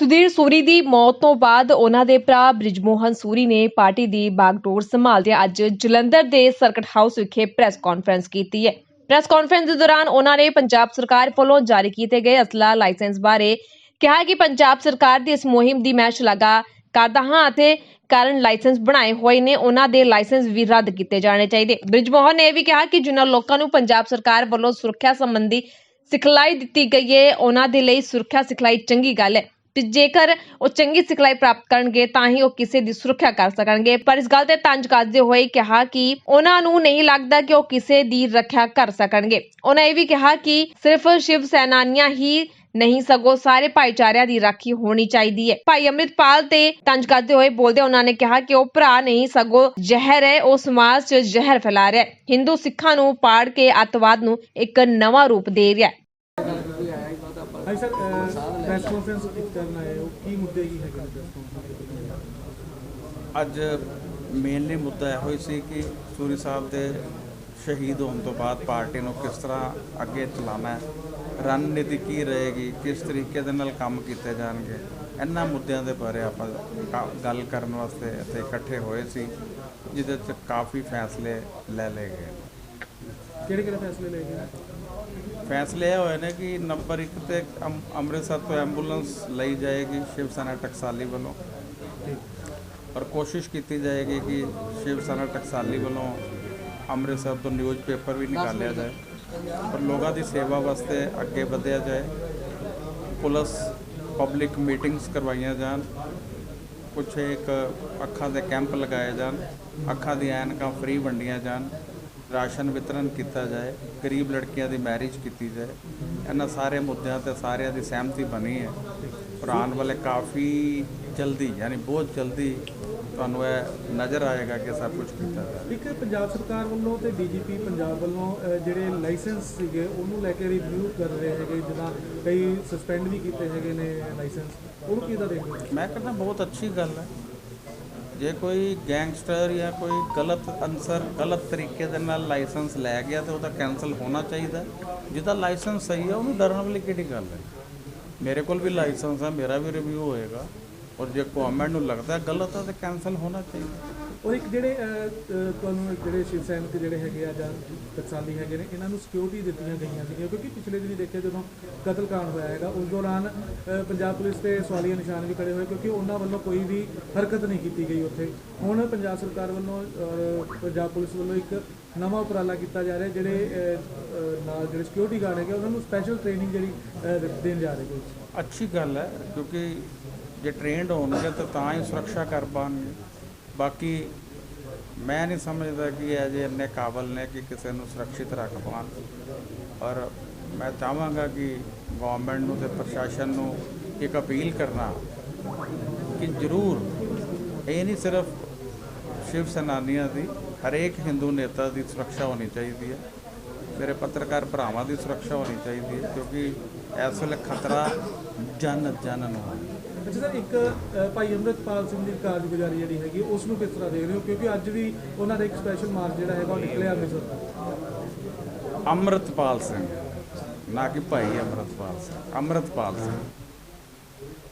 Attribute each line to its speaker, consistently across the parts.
Speaker 1: ਸੁਧੀਰ ਸੂਰੀ ਦੀ ਮੌਤ ਤੋਂ ਬਾਅਦ ਉਹਨਾਂ ਦੇ ਭਰਾ ਬ੍ਰਿਜਮੋਹਨ ਸੂਰੀ ਨੇ ਪਾਰਟੀ ਦੀ ਬਾਗਡੋਰ ਸੰਭਾਲਦੇ ਅੱਜ ਜਲੰਧਰ ਦੇ ਸਰਕਟ ਹਾਊਸ ਵਿਖੇ ਪ੍ਰੈਸ ਕਾਨਫਰੰਸ ਕੀਤੀ ਹੈ। ਪ੍ਰੈਸ ਕਾਨਫਰੰਸ ਦੇ ਦੌਰਾਨ ਉਹਨਾਂ ਨੇ ਪੰਜਾਬ ਸਰਕਾਰ ਵੱਲੋਂ ਜਾਰੀ ਕੀਤੇ ਗਏ ਅਸਲਾ ਲਾਇਸੈਂਸ ਬਾਰੇ ਕਿਹਾ ਕਿ ਪੰਜਾਬ ਸਰਕਾਰ ਦੀ ਇਸ ਮੁਹਿੰਮ ਦੀ ਮੈਂ ਸ਼ਲਾਘਾ ਕਰਦਾ ਹਾਂ ਅਤੇ ਕਾਰਨ ਲਾਇਸੈਂਸ ਬਣਾਏ ਹੋਏ ਨੇ, ਉਹਨਾਂ ਦੇ ਲਾਇਸੈਂਸ ਵੀ ਰੱਦ ਕੀਤੇ ਜਾਣੇ ਚਾਹੀਦੇ। ਬ੍ਰਿਜਮੋਹਨ ਨੇ ਇਹ ਵੀ ਕਿਹਾ ਕਿ ਜਿਨ੍ਹਾਂ ਲੋਕਾਂ ਨੂੰ ਪੰਜਾਬ ਸਰਕਾਰ ਵੱਲੋਂ ਸੁਰੱਖਿਆ ਸੰਬੰਧੀ ਸਿਖਲਾਈ ਦਿੱਤੀ ਗਈ ਹੈ, ਉਹਨਾਂ ਦੇ ਲਈ ਸੁਰੱਖਿਆ ਸਿਖਲਾਈ ਚੰਗੀ ਗੱਲ ਹੈ। ਤੇ ਜੇਕਰ ਉਹ ਚੰਗੀ ਸਿਖਲਾਈ ਪ੍ਰਾਪਤ ਕਰਨਗੇ, ਤਾਂ ਹੀ ਉਹ ਕਿਸੇ ਦੀ ਸੁਰੱਖਿਆ ਕਰ ਸਕਣਗੇ। ਪਰ ਇਸ ਗੱਲ ਤੇ ਤੰਜ ਕੱਸਦੇ ਹੋਏ ਕਿਹਾ ਕਿ ਉਹਨਾਂ ਨੂੰ ਨਹੀਂ ਲੱਗਦਾ ਕਿ ਉਹ ਕਿਸੇ ਦੀ ਰੱਖਿਆ ਕਰ ਸਕਣਗੇ। ਉਹਨਾਂ ਇਹ ਵੀ ਕਿਹਾ ਕਿ ਸਿਰਫ ਸ਼ਿਵ ਸੈਨਾਨੀਆਂ ਹੀ ਨਹੀਂ, ਸਗੋਂ ਸਾਰੇ ਭਾਈਚਾਰਿਆਂ ਦੀ ਰਾਖੀ ਹੋਣੀ ਚਾਹੀਦੀ ਹੈ। ਭਾਈ ਅੰਮ੍ਰਿਤਪਾਲ ਤੇ ਤੰਜ ਕਰਦੇ ਹੋਏ ਬੋਲਦੇ ਉਹਨਾਂ ਨੇ ਕਿਹਾ ਕਿ ਉਹ ਭਰਾ ਨਹੀਂ, ਸਗੋਂ ਜ਼ਹਿਰ ਹੈ। ਉਹ ਸਮਾਜ 'ਚ ਜ਼ਹਿਰ ਫੈਲਾ ਰਿਹਾ ਹੈ। ਹਿੰਦੂ ਸਿੱਖਾਂ ਨੂੰ ਪਾੜ ਕੇ ਅੱਤਵਾਦ ਨੂੰ ਇੱਕ ਨਵਾਂ ਰੂਪ ਦੇ ਰਿਹਾ ਹੈ।
Speaker 2: ਹਾਂਜੀ ਸਰ ਪ੍ਰੈਸ ਕਾਨਫਰੰਸ ਕਰਨ ਆਏ ਹੋ। ਕੀ ਮੁੱਦੇ ਕੀ ਹੈਗੇ ਪ੍ਰੈਸ ਕਾਨਫਰੰਸ
Speaker 3: ਅੱਜ ਮੇਨਲੀ ਮੁੱਦਾ ਇਹੋ ਹੀ ਸੀ ਕਿ ਸੂਰੀ ਸਾਹਿਬ ਦੇ ਸ਼ਹੀਦ ਹੋਣ ਤੋਂ ਬਾਅਦ ਪਾਰਟੀ ਨੂੰ ਕਿਸ ਤਰ੍ਹਾਂ ਅੱਗੇ ਚਲਾਉਣਾ ਹੈ ਰਣਨੀਤੀ ਕੀ ਰਹੇਗੀ ਕਿਸ ਤਰੀਕੇ ਦੇ ਨਾਲ ਕੰਮ ਕੀਤੇ ਜਾਣਗੇ ਇਹਨਾਂ ਮੁੱਦਿਆਂ ਦੇ ਬਾਰੇ ਆਪਾਂ ਗੱਲ ਕਰਨ ਵਾਸਤੇ ਇੱਥੇ ਇਕੱਠੇ ਹੋਏ ਸੀ ਜਿਹਦੇ 'ਚ ਕਾਫੀ ਫੈਸਲੇ ਲੈ ਲਏ ਗਏ
Speaker 2: ਕਿਹੜੇ ਕਿਹੜੇ ਫੈਸਲੇ ਲਏ ਗਏ
Speaker 3: ਫੈਸਲੇ ਹੋਏ ਨੇ ਕਿ ਨੰਬਰ 1 ਤੇ ਅੰਮ- ਅੰਮ੍ਰਿਤਸਰ ਤੋਂ ਐਂਬੂਲੈਂਸ ਲਈ ਜਾਏਗੀ ਸ਼ਿਵ ਸੈਨਾ ਟਕਸਾਲੀ ਵੱਲੋਂ ਔਰ ਕੋਸ਼ਿਸ਼ ਕੀਤੀ ਜਾਏਗੀ ਕਿ ਸ਼ਿਵ ਸੈਨਾ ਟਕਸਾਲੀ ਵੱਲੋਂ ਅੰਮ੍ਰਿਤਸਰ ਤੋਂ ਨਿਊਜ਼ ਪੇਪਰ ਵੀ ਨਿਕਾਲਿਆ ਜਾਏ ਔਰ ਲੋਕਾਂ ਦੀ ਸੇਵਾ ਵਾਸਤੇ ਅੱਗੇ ਵਧਿਆ ਜਾਏ ਪੁਲਿਸ ਪਬਲਿਕ ਮੀਟਿੰਗਸ ਕਰਵਾਈਆਂ ਜਾਣ ਕੁਛ ਇੱਕ ਅੱਖਾਂ ਦੇ ਕੈਂਪ ਲਗਾਏ ਜਾਣ ਅੱਖਾਂ ਦੀਆਂ ਐਨਕਾਂ ਫ੍ਰੀ ਵੰਡੀਆਂ ਜਾਣ ਰਾਸ਼ਨ ਵਿਤਰਨ ਕੀਤਾ ਜਾਏ ਗਰੀਬ ਲੜਕੀਆਂ ਦੀ ਮੈਰਿਜ ਕੀਤੀ ਜਾਏ ਇਹਨਾਂ ਸਾਰੇ ਮੁੱਦਿਆਂ ਤੇ ਸਾਰਿਆਂ ਦੀ ਸਹਿਮਤੀ ਬਣੀ ਹੈ। ਆਉਣ ਵਾਲੇ ਕਾਫੀ ਜਲਦੀ ਯਾਨੀ ਬਹੁਤ ਜਲਦੀ ਤੁਹਾਨੂੰ ਇਹ ਨਜ਼ਰ ਆਏਗਾ ਕਿ ਸਭ ਕੁਝ ਕੀਤਾ ਜਾਏ।
Speaker 2: ਇੱਕ ਪੰਜਾਬ ਸਰਕਾਰ ਵੱਲੋਂ ਤੇ ਡੀਜੀਪੀ ਪੰਜਾਬ ਵੱਲੋਂ ਜਿਹੜੇ ਲਾਇਸੈਂਸ ਸੀਗੇ ਉਹਨੂੰ ਲੈ ਕੇ ਰਿਵਿਊ ਕਰ ਰਹੇ ਹੈਗੇ ਜਿੱਦਾਂ ਕਈ ਸਸਪੈਂਡ ਵੀ ਕੀਤੇ ਹੈਗੇ ਨੇ ਲਾਇਸੈਂਸ। ਉਹਨੂੰ ਕਿਦਾਂ ਦੇਖਦੇ
Speaker 3: ਮੈਂ ਕਹਿੰਦਾ ਬਹੁਤ ਅੱਛੀ ਗੱਲ ਹੈ। ਜੇ ਕੋਈ ਗੈਂਗਸਟਰ ਜਾਂ ਕੋਈ ਗਲਤ ਅਨਸਰ, ਗਲਤ ਤਰੀਕੇ ਦੇ ਨਾਲ ਲਾਇਸੈਂਸ ਲੈ ਗਿਆ ਤੇ ਉਹਦਾ ਕੈਨਸਲ ਹੋਣਾ ਚਾਹੀਦਾ। ਜਿਹਦਾ ਲਾਇਸੈਂਸ ਸਹੀ ਹੈ ਉਹਨੂੰ ਡਰਨ ਵਾਲੀ ਕਿਹੜੀ ਗੱਲ ਹੈ? ਮੇਰੇ ਕੋਲ ਵੀ ਲਾਇਸੈਂਸ ਹੈ ਮੇਰਾ ਵੀ ਰਿਵਿਊ ਹੋਏਗਾ। ਔਰ ਜੇ ਗਵਰਨਮੈਂਟ ਨੂੰ ਲੱਗਦਾ ਗਲਤ ਹੈ ਤੇ ਕੈਨਸਲ ਹੋਣਾ ਚਾਹੀਦਾ।
Speaker 2: ਔਰ ਇੱਕ ਜਿਹੜੇ ਅਹ, ਅਹ, ਤੁਹਾਨੂੰ ਜਿਹੜੇ ਸ਼ਿਵ ਸੈਨਿਕ ਜਿਹੜੇ ਹੈਗੇ ਆ ਜਾਂ ਟਕਸਾਲੀ ਹੈਗੇ ਨੇ ਇਹਨਾਂ ਨੂੰ ਸਿਕਿਉਰਿਟੀ ਦਿੱਤੀਆਂ ਗਈਆਂ ਸੀਗੀਆਂ ਕਿਉਂਕਿ ਪਿਛਲੇ ਦਿਨੀ ਦੇਖਿਆ ਜਦੋਂ ਕਤਲकांड ਹੋਇਆ ਹੈਗਾ ਉਸ ਦੌਰਾਨ ਪੰਜਾਬ ਪੁਲਿਸ ਤੇ ਸਵਾਲੀਆ ਨਿਸ਼ਾਨ ਵੀ ਖੜੇ ਹੋਏ ਕਿਉਂਕਿ ਉਹਨਾਂ ਵੱਲੋਂ ਕੋਈ ਵੀ ਹਰਕਤ ਨਹੀਂ ਕੀਤੀ ਗਈ ਉੱਥੇ। ਹੁਣ ਪੰਜਾਬ ਸਰਕਾਰ ਵੱਲੋਂ ਔਰ ਪੰਜਾਬ ਪੁਲਿਸ ਵੱਲੋਂ ਇੱਕ ਨਵਾਂ ਉਪਰਾਲਾ ਕੀਤਾ ਜਾ ਰਿਹਾ ਜਿਹੜੇ ਨਾਲ ਜਿਹੜੇ ਸਿਕਿਉਰਿਟੀ ਗਾਰਡ ਹੈਗੇ ਉਹਨਾਂ ਨੂੰ ਸਪੈਸ਼ਲ ਟ੍ਰੇਨਿੰਗ ਜਿਹੜੀ ਦੇਣ ਜਾ ਰਹੇ ਕੋਈ
Speaker 3: ਅੱਛੀ ਗੱਲ ਹੈ ਕਿਉਂਕਿ ਜੇ ਟ੍ਰੇਨਡ ਹੋਣਗੇ ਤਾਂ ਤਾਂ ਹੀ ਸੁਰੱਖਿਆ ਕਰ ਪਾਉਣਗੇ ਬਾਕੀ ਮੈਂ ਨਹੀਂ ਸਮਝਦਾ ਕਿ ਇਹ ਜੇ ਇੰਨੇ ਕਾਬਲ ਨੇ ਕਿ ਕਿਸੇ ਨੂੰ ਸੁਰੱਖਿਅਤ ਰੱਖ ਪਾਉਣ। ਔਰ ਮੈਂ ਚਾਹਾਂਗਾ ਕਿ ਗਵਰਨਮੈਂਟ ਨੂੰ ਤੇ ਪ੍ਰਸ਼ਾਸਨ ਨੂੰ ਇੱਕ ਅਪੀਲ ਕਰਨਾ ਕਿ ਜ਼ਰੂਰ ਇਹ ਨਹੀਂ ਸਿਰਫ ਸ਼ਿਵ ਸੈਨਾਨੀਆਂ ਦੀ, ਹਰੇਕ ਹਿੰਦੂ ਨੇਤਾ ਦੀ ਸੁਰੱਖਿਆ ਹੋਣੀ ਚਾਹੀਦੀ ਹੈ। ਮੇਰੇ ਪੱਤਰਕਾਰ ਭਰਾਵਾਂ ਦੀ ਸੁਰੱਖਿਆ ਹੋਣੀ ਚਾਹੀਦੀ ਹੈ ਕਿਉਂਕਿ ਇਸ ਵੇਲੇ ਖਤਰਾ ਜਨ ਜਨ ਨੂੰ ਹੈ।
Speaker 2: ਅੱਛਾ ਸਰ, ਇੱਕ ਭਾਈ ਅੰਮ੍ਰਿਤਪਾਲ ਸਿੰਘ ਦੀ ਕਾਰਜਗੁਜ਼ਾਰੀ ਜਿਹੜੀ ਹੈਗੀ, ਉਸ ਨੂੰ ਕਿਸ ਤਰ੍ਹਾਂ ਦੇਖ ਰਹੇ ਹੋ? ਕਿਉਂਕਿ ਅੱਜ ਵੀ ਉਹਨਾਂ ਦਾ ਇੱਕ ਸਪੈਸ਼ਲ ਮਾਰਚ ਜਿਹੜਾ ਹੈਗਾ, ਉਹ ਨਿਕਲਿਆ ਅੰਮ੍ਰਿਤਸਰ ਤੋਂ
Speaker 3: ਅੰਮ੍ਰਿਤਪਾਲ ਸਿੰਘ। ਨਾ ਕਿ ਭਾਈ ਅੰਮ੍ਰਿਤਪਾਲ ਸਿੰਘ। ਅੰਮ੍ਰਿਤਪਾਲ ਸਿੰਘ।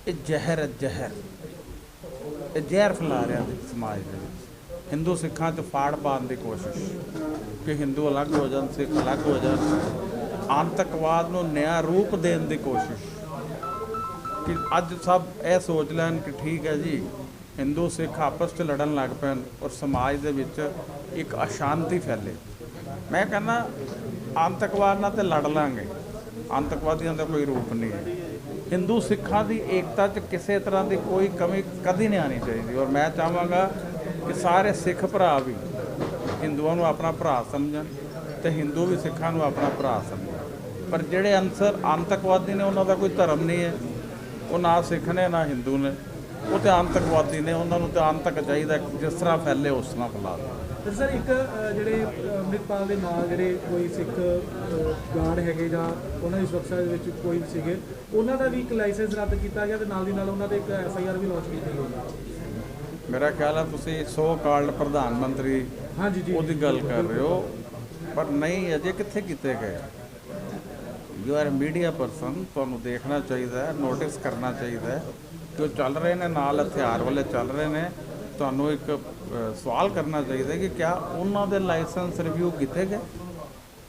Speaker 3: ਇਹ ਜ਼ਹਿਰ ਹੈ, ਜ਼ਹਿਰ। ਇਹ ਜ਼ਹਿਰ ਫੈਲਾ ਰਿਹਾ ਸਮਾਜ ਦੇ ਵਿੱਚ। ਹਿੰਦੂ ਸਿੱਖਾਂ 'ਚ ਫਾੜ ਪਾਉਣ ਦੀ ਕੋਸ਼ਿਸ਼। ਕਿ ਹਿੰਦੂ ਅਲੱਗ ਹੋ ਜਾਣ, ਸਿੱਖ ਅਲੱਗ ਹੋ ਜਾਣ। ਆਤੰਕਵਾਦ ਨੂੰ ਨਿਆ ਰੂਪ ਦੇਣ ਦੀ ਕੋਸ਼ਿਸ਼। ਕਿ ਅੱਜ ਸਭ ਇਹ ਸੋਚ ਲੈਣ ਕਿ ਠੀਕ ਹੈ ਜੀ, ਹਿੰਦੂ ਸਿੱਖ ਆਪਸ 'ਚ ਲੜਨ ਲੱਗ ਪੈਣ ਔਰ ਸਮਾਜ ਦੇ ਵਿੱਚ ਇੱਕ ਅਸ਼ਾਂਤੀ ਫੈਲੇ। ਮੈਂ ਕਹਿੰਦਾ, ਆਤੰਕਵਾਦ ਨਾਲ ਤੇ ਲੜ ਲਾਂਗੇ। ਆਤੰਕਵਾਦੀਆਂ ਦਾ ਕੋਈ ਰੂਪ ਨਹੀਂ ਹੈ। ਹਿੰਦੂ ਸਿੱਖਾਂ ਦੀ ਏਕਤਾ 'ਚ ਕਿਸੇ ਤਰ੍ਹਾਂ ਦੀ ਕੋਈ ਕਮੀ ਕਦੀ ਨਹੀਂ ਆਣੀ ਚਾਹੀਦੀ। ਔਰ ਮੈਂ ਚਾਹਾਂਗਾ ਕਿ ਸਾਰੇ ਸਿੱਖ ਭਰਾ ਵੀ ਹਿੰਦੂਆਂ ਨੂੰ ਆਪਣਾ ਭਰਾ ਸਮਝਣ ਤੇ ਹਿੰਦੂ ਵੀ ਸਿੱਖਾਂ ਨੂੰ ਆਪਣਾ ਭਰਾ ਸਮਝਣ। ਪਰ ਜਿਹੜੇ ਅਨਸਰ ਆਤੰਕਵਾਦੀ ਨੇ, ਉਹਨਾਂ ਦਾ ਕੋਈ ਧਰਮ ਨਹੀਂ ਹੈ। ਉਹ ਨਾ ਸਿੱਖ ਨੇ ਨਾ ਹਿੰਦੂ ਨੇ। ਉਹ ਤੇ ਆਤੰਕਵਾਦੀ ਨੇ ਉਹਨਾਂ ਨੂੰ ਤੇ ਆਤੰਕ ਚਾਹੀਦਾ ਜਿਸ ਤਰ੍ਹਾਂ ਫੈਲੇ ਉਸ ਤਰ੍ਹਾਂ ਫੈਲਾ
Speaker 2: ਤੇ ਸਰ ਇੱਕ ਜਿਹੜੇ ਅੰਮ੍ਰਿਤਪਾਲ ਦੇ ਨਾਲ ਜਿਹੜੇ ਕੋਈ ਸਿੱਖ ਗਾਰਡ ਹੈਗੇ ਜਾਂ ਉਹਨਾਂ ਦੀ ਸੁਰੱਖਿਆ ਦੇ ਵਿੱਚ ਕੋਈ ਵੀ ਸੀਗੇ ਉਹਨਾਂ ਦਾ ਵੀ ਇੱਕ ਲਾਇਸੈਂਸ ਰੱਦ ਕੀਤਾ ਗਿਆ ਤੇ ਨਾਲ ਦੀ ਨਾਲ ਉਹਨਾਂ ਦੇ ਇੱਕ ਐਫ ਆਈ ਆਰ ਵੀ ਲਾਂਚ ਕੀਤੀ ਗਈ।
Speaker 3: ਮੇਰਾ ਖਿਆਲ ਹੈ ਤੁਸੀਂ ਸੋ ਕਾਲਡ ਪ੍ਰਧਾਨ ਮੰਤਰੀ
Speaker 2: ਹਾਂਜੀ ਜੀ
Speaker 3: ਉਹਦੀ ਗੱਲ ਕਰ ਰਹੇ ਹੋ ਪਰ ਨਹੀਂ ਅਜੇ ਕਿੱਥੇ ਕੀਤੇ ਗਏ? ਯੂ ਆਰ ਮੀਡੀਆ ਪਰਸਨ ਤੁਹਾਨੂੰ ਦੇਖਣਾ ਚਾਹੀਦਾ ਹੈ ਨੋਟਿਸ ਕਰਨਾ ਚਾਹੀਦਾ ਹੈ ਕਿ ਉਹ ਚੱਲ ਰਹੇ ਨੇ, ਨਾਲ ਹਥਿਆਰ ਵਾਲੇ ਚੱਲ ਰਹੇ ਨੇ। ਤੁਹਾਨੂੰ ਇੱਕ ਸਵਾਲ ਕਰਨਾ ਚਾਹੀਦਾ ਕਿ ਕਿਆ ਉਹਨਾਂ ਦੇ ਲਾਇਸੈਂਸ ਰਿਵਿਊ ਕੀਤੇ ਗਏ?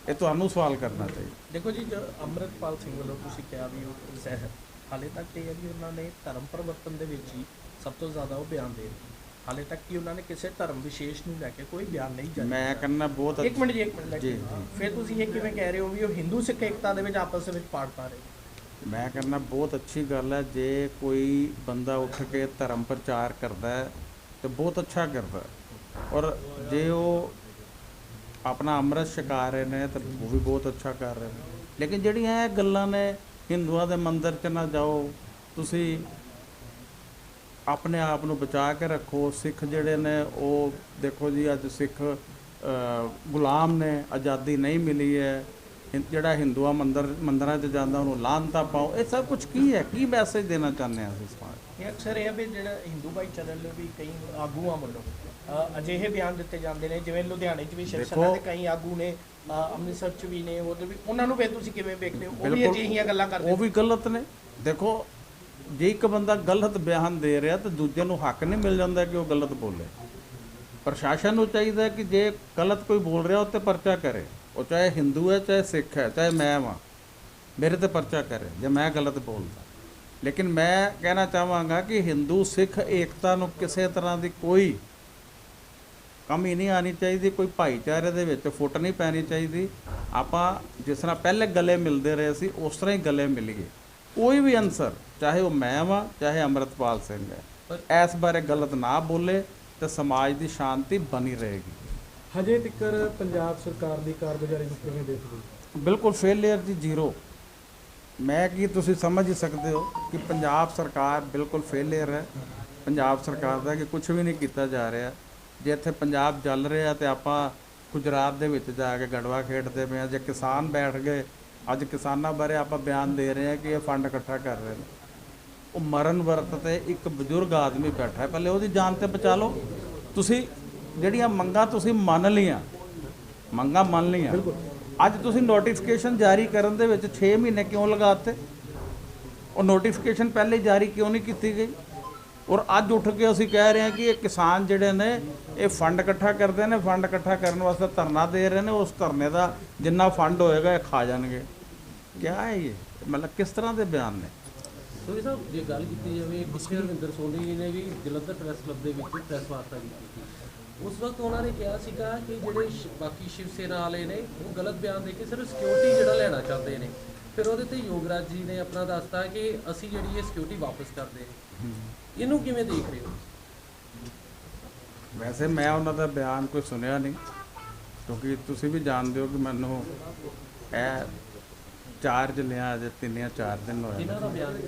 Speaker 3: ਇਹ ਤੁਹਾਨੂੰ ਸਵਾਲ ਕਰਨਾ ਚਾਹੀਦਾ।
Speaker 4: ਦੇਖੋ ਜੀ, ਜੋ ਅੰਮ੍ਰਿਤਪਾਲ ਸਿੰਘ ਵੱਲੋਂ ਤੁਸੀਂ ਕਿਹਾ ਵੀ ਉਹ ਜ਼ਹਿਰ ਹਾਲੇ ਤੱਕ ਇਹ ਹੈ ਵੀ ਉਹਨਾਂ ਨੇ ਧਰਮ ਪਰਿਵਰਤਨ ਦੇ ਵਿੱਚ ਹੀ ਸਭ ਤੋਂ ਜ਼ਿਆਦਾ ਉਹ ਬਿਆਨ ਦੇ ਰਹੇ। ਹਾਲੇ ਤੱਕ ਕਿ ਉਹਨਾਂ ਨੇ ਕਿਸੇ ਧਰਮ ਵਿਸ਼ੇਸ਼ ਨੂੰ ਲੈ ਕੇ ਕੋਈ ਬਿਆਨ ਨਹੀਂ ਜਾਰੀ
Speaker 3: ਮੈਂ ਕਹਿੰਦਾ ਬਹੁਤ
Speaker 4: ਇੱਕ ਮਿੰਟ ਜੀ ਇੱਕ ਮਿੰਟ
Speaker 3: ਜੀ।
Speaker 4: ਫਿਰ ਤੁਸੀਂ ਇਹ ਕਿਵੇਂ ਕਹਿ ਰਹੇ ਹੋ ਵੀ ਉਹ ਹਿੰਦੂ ਸਿੱਖ ਏਕਤਾ ਦੇ ਵਿੱਚ ਆਪਸ ਵਿੱਚ ਪਾੜ ਪਾ ਰਹੇ
Speaker 3: ਮੈਂ ਕਹਿੰਦਾ ਬਹੁਤ ਅੱਛੀ ਗੱਲ ਹੈ ਜੇ ਕੋਈ ਬੰਦਾ ਉੱਠ ਕੇ ਧਰਮ ਪ੍ਰਚਾਰ ਕਰਦਾ ਹੈ ਤੇ ਬਹੁਤ ਅੱਛਾ ਕਰਦਾ। ਔਰ ਜੇ ਉਹ ਆਪਣਾ ਅੰਮ੍ਰਿਤ ਛਕਾ ਰਹੇ ਨੇ ਤਾਂ ਉਹ ਵੀ ਬਹੁਤ ਅੱਛਾ ਕਰ ਰਹੇ ਨੇ ਲੇਕਿਨ ਜਿਹੜੀਆਂ ਇਹ ਗੱਲਾਂ ਨੇ ਹਿੰਦੂਆਂ ਦੇ ਮੰਦਿਰ 'ਚ ਨਾ ਜਾਓ ਤੁਸੀਂ ਆਪਣੇ ਆਪ ਨੂੰ ਬਚਾ ਕੇ ਰੱਖੋ। ਸਿੱਖ ਜਿਹੜੇ ਨੇ ਉਹ ਦੇਖੋ ਜੀ ਅੱਜ ਸਿੱਖ ਗੁਲਾਮ ਨੇ ਆਜ਼ਾਦੀ ਨਹੀਂ ਮਿਲੀ ਹੈ। ਜਿਹੜਾ ਹਿੰਦੂਆ ਮੰਦਰ ਮੰਦਰਾਂ 'ਚ ਜਾਂਦਾ ਉਹਨੂੰ ਲਾਹਨਤਾ ਪਾਓ। ਇਹ ਸਭ ਕੁਝ ਕੀ ਹੈ? ਕੀ ਮੈਸੇਜ ਦੇਣਾ ਚਾਹੁੰਦੇ ਆ ਅਸੀਂ ਸਮਾਜ?
Speaker 4: ਇਹ ਅਕਸਰ ਇਹ ਵੀ ਜਿਹੜਾ ਹਿੰਦੂ ਭਾਈਚਾਰੇ ਵੱਲੋਂ ਵੀ ਕਈ ਆਗੂਆਂ ਵੱਲੋਂ ਅਜਿਹੇ ਬਿਆਨ ਦਿੱਤੇ ਜਾਂਦੇ ਨੇ ਜਿਵੇਂ ਲੁਧਿਆਣੇ 'ਚ ਵੀ ਸ਼ਿਵ ਸੈਨਾ
Speaker 3: ਦੇਖੋ-
Speaker 4: ਦੇ ਕਈ ਆਗੂ ਨੇ ਅੰਮ੍ਰਿਤਸਰ 'ਚ ਵੀ ਨੇ ਉਹਦੇ ਵੀ ਉਹਨਾਂ ਨੂੰ ਫਿਰ ਤੁਸੀਂ ਕਿਵੇਂ ਵੇਖਦੇ ਹੋ? ਉਹ ਵੀ। ਅਜਿਹੀਆਂ ਗੱਲਾਂ ਕਰਦੇ
Speaker 3: ਉਹ ਵੀ ਗਲਤ ਨੇ। ਦੇਖੋ ਜੇ ਇੱਕ ਬੰਦਾ ਗਲਤ ਬਿਆਨ ਦੇ ਰਿਹਾ ਤਾਂ ਦੂਜੇ ਨੂੰ ਹੱਕ ਨਹੀਂ ਮਿਲ ਜਾਂਦਾ ਕਿ ਉਹ ਗਲਤ ਬੋਲੇ। ਪ੍ਰਸ਼ਾਸਨ ਨੂੰ ਚਾਹੀਦਾ ਕਿ ਜੇ ਗਲਤ ਕੋਈ ਬੋਲ ਰਿਹਾ, ਉਹ ਤੇ ਪਰਚਾ ਕਰੇ। ਉਹ ਚਾਹੇ ਹਿੰਦੂ ਹੈ, ਚਾਹੇ ਸਿੱਖ ਹੈ, ਚਾਹੇ ਮੈਂ ਵਾਂ, ਮੇਰੇ ਤੇ ਪਰਚਾ ਕਰੇ, ਜੇ ਮੈਂ ਗਲਤ ਬੋਲਦਾ। ਲੇਕਿਨ ਮੈਂ ਕਹਿਣਾ ਚਾਹਾਂਗਾ ਕਿ ਹਿੰਦੂ, ਸਿੱਖ, ਏਕਤਾ ਨੂੰ ਕਿਸੇ ਤਰ੍ਹਾਂ ਦੀ ਕੋਈ ਕਮੀ ਨਹੀਂ ਆਣੀ ਚਾਹੀਦੀ, ਕੋਈ ਭਾਈਚਾਰੇ ਦੇ ਵਿੱਚ ਫੁੱਟ ਨਹੀਂ ਪੈਣੀ ਚਾਹੀਦੀ। ਆਪਾਂ ਜਿਸ ਤਰ੍ਹਾਂ ਪਹਿਲੇ ਗਲੇ ਮਿਲਦੇ ਰਹੇ ਸੀ, ਉਸ ਤਰ੍ਹਾਂ ਹੀ ਗਲੇ ਮਿਲੀਏ ਕੋਈ ਵੀ ਅਨਸਰ ਚਾਹੇ ਉਹ ਮੈਂ ਵਾਂ ਚਾਹੇ ਅੰਮ੍ਰਿਤਪਾਲ ਸਿੰਘ ਹੈ ਇਸ ਬਾਰੇ ਗਲਤ ਨਾ ਬੋਲੇ ਤੇ ਸਮਾਜ ਦੀ ਸ਼ਾਂਤੀ ਬਣੀ ਰਹੇਗੀ।
Speaker 2: ਹਜੇ ਤੱਕਰ ਪੰਜਾਬ ਸਰਕਾਰ ਦੀ ਕਾਰਗੁਜ਼ਾਰੀ ਨੂੰ ਕਿਵੇਂ ਦੇਖਦੇ ਹੋ?
Speaker 3: ਬਿਲਕੁਲ ਫੇਲਿਅਰ ਦੀ ਜ਼ੀਰੋ ਮੈਂ ਕੀ ਤੁਸੀਂ ਸਮਝ ਹੀ ਸਕਦੇ ਹੋ ਕਿ ਪੰਜਾਬ ਸਰਕਾਰ ਬਿਲਕੁਲ ਫੇਲਿਅਰ ਹੈ। ਪੰਜਾਬ ਸਰਕਾਰ ਦਾ ਕਿ ਕੁਝ ਵੀ ਨਹੀਂ ਕੀਤਾ ਜਾ ਰਿਹਾ। ਜੇ ਇੱਥੇ ਪੰਜਾਬ ਚੱਲ ਰਿਹਾ ਤੇ ਆਪਾਂ ਗੁਜਰਾਤ ਦੇ ਵਿੱਚ ਜਾ ਕੇ ਗੜਵਾ ਖੇਡਦੇ ਪਏ ਹਾਂ ਜੇ ਕਿਸਾਨ ਬੈਠ ਗਏ ਅੱਜ ਕਿਸਾਨਾਂ ਬਾਰੇ ਆਪਾਂ ਬਿਆਨ ਦੇ ਰਹੇ ਹਾਂ ਕਿ ਇਹ ਫੰਡ ਇਕੱਠਾ ਕਰ ਰਹੇ ਨੇ। ਉਹ ਮਰਨ ਵਰਤ ਤੇ ਇੱਕ ਬਜ਼ੁਰਗ ਆਦਮੀ ਬੈਠਾ ਹੈ। ਪਹਿਲੇ ਉਹਦੀ ਜਾਨ ਤੇ ਬਚਾ ਲਓ। ਤੁਸੀਂ ਜਿਹੜੀਆਂ ਮੰਗਾਂ ਤੁਸੀਂ ਮੰਨ ਲਈਆਂ, ਮੰਗਾਂ ਮੰਨ ਲਈਆਂ। ਅੱਜ ਤੁਸੀਂ ਨੋਟੀਫਿਕੇਸ਼ਨ ਜਾਰੀ ਕਰਨ ਦੇ ਵਿੱਚ 6 ਮਹੀਨੇ ਕਿਉਂ ਲਗਾਤੇ ਉਹ ਨੋਟੀਫਿਕੇਸ਼ਨ ਪਹਿਲੇ ਜਾਰੀ ਕਿਉਂ ਨਹੀਂ ਕੀਤੀ ਗਈ? ਔਰ ਅੱਜ ਉੱਠ ਕੇ ਅਸੀਂ ਕਹਿ ਰਹੇ ਹਾਂ ਕਿ ਇਹ ਕਿਸਾਨ ਜਿਹੜੇ ਨੇ, ਇਹ ਫੰਡ ਇਕੱਠਾ ਕਰਦੇ ਨੇ, ਫੰਡ ਇਕੱਠਾ ਕਰਨ ਵਾਸਤੇ ਧਰਨਾ ਦੇ ਰਹੇ ਨੇ, ਉਸ ਧਰਨੇ ਦਾ ਜਿੰਨਾ ਫੰਡ ਹੋਏਗਾ ਇਹ ਖਾ ਜਾਣਗੇ। ਕਿਆ ਹੈ ਇਹ? ਮਤਲਬ ਕਿਸ ਤਰ੍ਹਾਂ ਦੇ ਬਿਆਨ ਨੇ?
Speaker 5: ਸੋਰੀ ਸਾਹਿਬ, ਜੇ ਗੱਲ ਕੀਤੀ ਜਾਵੇ ਗੁੱਸੇ ਰਵਿੰਦਰ ਸੋਨੀ ਜੀ ਨੇ ਵੀ ਜਲੰਧਰ ਪ੍ਰੈਸ ਕਲੱਬ ਦੇ ਵਿੱਚ ਪ੍ਰੈਸ ਵਾਰਤਾ ਕੀਤੀ ਉਸ ਵਕਤ ਉਹਨਾਂ ਨੇ ਕਿਹਾ ਸੀਗਾ ਕਿ ਜਿਹੜੇ ਬਾਕੀ ਸ਼ਿਵ ਸੇਨਾ ਵਾਲੇ ਨੇ, ਉਹ ਗਲਤ ਬਿਆਨ ਦੇ ਕੇ ਸਿਰਫ ਸਿਕਿਉਰਿਟੀ ਜਿਹੜਾ ਲੈਣਾ ਚਾਹੁੰਦੇ ਨੇ। ਫਿਰ ਉਹਦੇ ਤੇ ਯੋਗਰਾਜ ਜੀ ਨੇ ਆਪਣਾ ਦੱਸਤਾ ਕਿ ਅਸੀਂ ਜਿਹੜੀ ਇਹ ਸਿਕਿਉਰਿਟੀ ਵਾਪਸ ਕਰਦੇ ਹਾਂ। ਇਹਨੂੰ ਕਿਵੇਂ ਦੇਖ ਰਹੇ ਹੋ?
Speaker 3: ਵੈਸੇ ਮੈਂ ਉਹਨਾਂ ਦਾ ਬਿਆਨ ਕੋਈ ਸੁਣਿਆ ਨਹੀਂ ਕਿਉਂਕਿ ਤੁਸੀਂ ਵੀ ਜਾਣਦੇ ਹੋ ਕਿ ਮੈਨੂੰ ਇਹ ਚਾਰਜ ਲਿਆ ਅਜੇ ਤਿੰਨ ਜਾਂ ਚਾਰ ਦਿਨ ਹੋਏ।
Speaker 5: ਇਹਨਾਂ ਦਾ ਬਿਆਨ?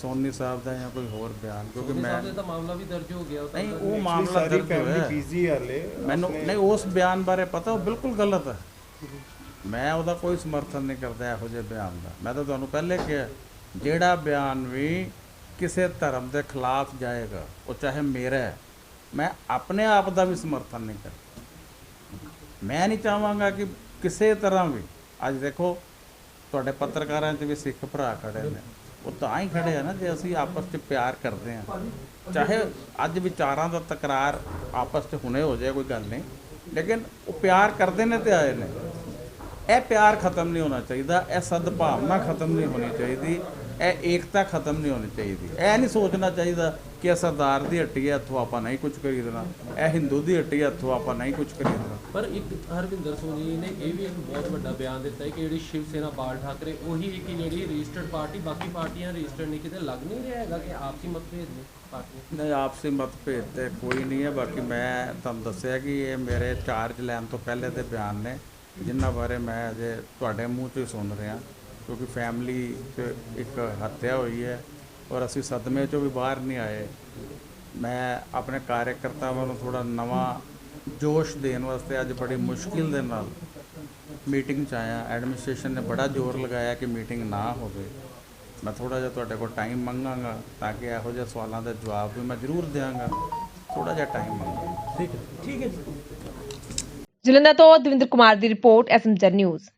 Speaker 3: ਸੋਨੀ ਸਾਹਿਬ ਦਾ ਜਾਂ ਕੋਈ ਹੋਰ ਬਿਆਨ ਕਿਉਂਕਿ ਮੈਂ
Speaker 5: ਸਾਹਿਬ ਦੇ ਤਾਂ ਮਾਮਲਾ ਵੀ ਦਰਜ ਹੋ ਗਿਆ
Speaker 3: ਨਹੀਂ ਉਹ ਮਾਮਲਾ ਦਰਜ ਹੋਇਆ। ਹੈ।
Speaker 6: ਬੀਜ਼ੀ ਹਾਲੇ
Speaker 3: ਮੈਨੂੰ ਨਹੀਂ ਉਸ ਬਿਆਨ ਬਾਰੇ ਪਤਾ ਉਹ ਬਿਲਕੁਲ ਗਲਤ ਹੈ। ਮੈਂ ਉਹਦਾ ਕੋਈ ਸਮਰਥਨ ਨਹੀਂ ਕਰਦਾ ਇਹੋ ਜਿਹੇ ਬਿਆਨ ਦਾ। ਮੈਂ ਤਾਂ ਤੁਹਾਨੂੰ ਪਹਿਲੇ ਕਿਹਾ ਜਿਹੜਾ ਬਿਆਨ ਵੀ ਕਿਸੇ ਧਰਮ ਦੇ ਖਿਲਾਫ ਜਾਏਗਾ, ਉਹ ਚਾਹੇ ਮੇਰਾ ਹੈ, ਮੈਂ ਆਪਣੇ ਆਪ ਦਾ ਵੀ ਸਮਰਥਨ ਨਹੀਂ ਕਰ ਮੈਂ ਨਹੀਂ ਚਾਹਾਂਗਾ ਕਿ ਕਿਸੇ ਤਰ੍ਹਾਂ ਵੀ, ਅੱਜ ਦੇਖੋ, ਤੁਹਾਡੇ ਪੱਤਰਕਾਰਾਂ 'ਚ ਵੀ ਸਿੱਖ ਭਰਾ ਖੜੇ ਨੇ, ਉਹ ਤਾਂ ਹੀ ਖੜੇ ਆ ਨਾ ਜੇ ਅਸੀਂ ਆਪਸ 'ਚ ਪਿਆਰ ਕਰਦੇ ਆ ਚਾਹੇ ਅੱਜ ਵਿਚਾਰਾਂ ਦਾ ਤਕਰਾਰ ਆਪਸ 'ਚ ਹੁਣੇ ਹੋ ਜਾਏ, ਕੋਈ ਗੱਲ ਨਹੀਂ, ਲੇਕਿਨ ਉਹ ਪਿਆਰ ਕਰਦੇ ਨੇ ਤੇ ਆਏ ਨੇ। ਇਹ ਪਿਆਰ ਖਤਮ ਨਹੀਂ ਹੋਣਾ ਚਾਹੀਦਾ, ਇਹ ਸਦਭਾਵਨਾ ਖਤਮ ਨਹੀਂ ਹੋਣੀ ਚਾਹੀਦੀ। ਇਹ ਏਕਤਾ ਖਤਮ ਨਹੀਂ ਹੋਣੀ ਚਾਹੀਦੀ। ਇਹ ਨਹੀਂ ਸੋਚਣਾ ਚਾਹੀਦਾ ਕਿ ਇਹ ਸਰਦਾਰ ਦੀ ਹੱਟੀ ਹੈ ਇੱਥੋਂ ਆਪਾਂ ਨਹੀਂ ਕੁਝ ਖਰੀਦਣਾ ਇਹ ਹਿੰਦੂ ਦੀ ਹੱਟੀ ਹੈ ਇੱਥੋਂ ਆਪਾਂ ਨਹੀਂ ਕੁਝ ਖਰੀਦਣਾ
Speaker 5: ਪਰ ਇੱਕ ਹਰਵਿੰਦਰ ਸੋਨੀ ਜੀ ਨੇ ਇਹ ਵੀ ਇੱਕ ਬਹੁਤ ਵੱਡਾ ਬਿਆਨ ਦਿੱਤਾ ਹੈ ਕਿ ਜਿਹੜੀ ਸ਼ਿਵ ਸੇਨਾ ਬਾਲ ਠਾਕਰੇ ਉਹੀ ਇੱਕ ਜਿਹੜੀ ਰਜਿਸਟਰਡ ਪਾਰਟੀ ਬਾਕੀ ਪਾਰਟੀਆਂ ਰਜਿਸਟਰਡ ਨਹੀਂ ਕਿਤੇ ਲੱਗ ਨਹੀਂ ਰਿਹਾ ਹੈਗਾ ਕਿ ਆਪਸੀ ਮਤਭੇਦ ਨੇ ਪਾਰਟੀਆਂ?
Speaker 3: ਨਹੀਂ ਆਪਸੀ ਮਤਭੇਦ ਤੇ ਕੋਈ ਨਹੀਂ ਹੈ। ਬਾਕੀ ਮੈਂ ਤੁਹਾਨੂੰ ਦੱਸਿਆ ਕਿ ਇਹ ਮੇਰੇ ਚਾਰਜ ਲੈਣ ਤੋਂ ਪਹਿਲੇ ਦੇ ਬਿਆਨ ਨੇ ਜਿਨ੍ਹਾਂ ਬਾਰੇ ਮੈਂ ਅਜੇ ਤੁਹਾਡੇ ਮੂੰਹ ਤੋਂ ਸੁਣ ਰਿਹਾ। ਕਿਉਂਕਿ ਫੈਮਿਲੀ 'ਚ ਇੱਕ ਹੱਤਿਆ ਹੋਈ ਹੈ ਔਰ ਅਸੀਂ ਸਦਮੇ 'ਚੋਂ ਵੀ ਬਾਹਰ ਨਹੀਂ ਆਏ। ਮੈਂ ਆਪਣੇ ਕਾਰਜਕਰਤਾਵਾਂ ਨੂੰ ਥੋੜਾ ਨਵਾਂ ਜੋਸ਼ ਦੇਣ ਵਾਸਤੇ ਅੱਜ ਬੜੀ ਮੁਸ਼ਕਿਲ ਦੇ ਨਾਲ ਮੀਟਿੰਗ 'ਚ ਆਇਆ। ਐਡਮਿਨਿਸਟ੍ਰੇਸ਼ਨ ਨੇ ਬੜਾ ਜ਼ੋਰ ਲਗਾਇਆ ਕਿ ਮੀਟਿੰਗ ਨਾ ਹੋਵੇ। ਮੈਂ ਥੋੜਾ ਜਿਹਾ ਤੁਹਾਡੇ ਕੋਲ ਟਾਈਮ ਮੰਗਾਂਗਾ ਤਾਂ ਕਿ ਇਹੋ ਜਿਹੇ ਸਵਾਲਾਂ ਦੇ ਜਵਾਬ ਵੀ ਮੈਂ ਜ਼ਰੂਰ ਦਿਆਂਗਾ। ਥੋੜਾ ਜਿਹਾ ਟਾਈਮ ਮੰਗਾਂਗਾ।
Speaker 2: ਠੀਕ ਹੈ।
Speaker 4: ਠੀਕ ਹੈ ਜੀ।
Speaker 1: ਜਲੰਧਰ ਤੋਂ ਦਵਿੰਦਰ ਕੁਮਾਰ ਦੀ ਰਿਪੋਰਟ ਐਸਐਮਜਨ ਨਿਊਜ਼।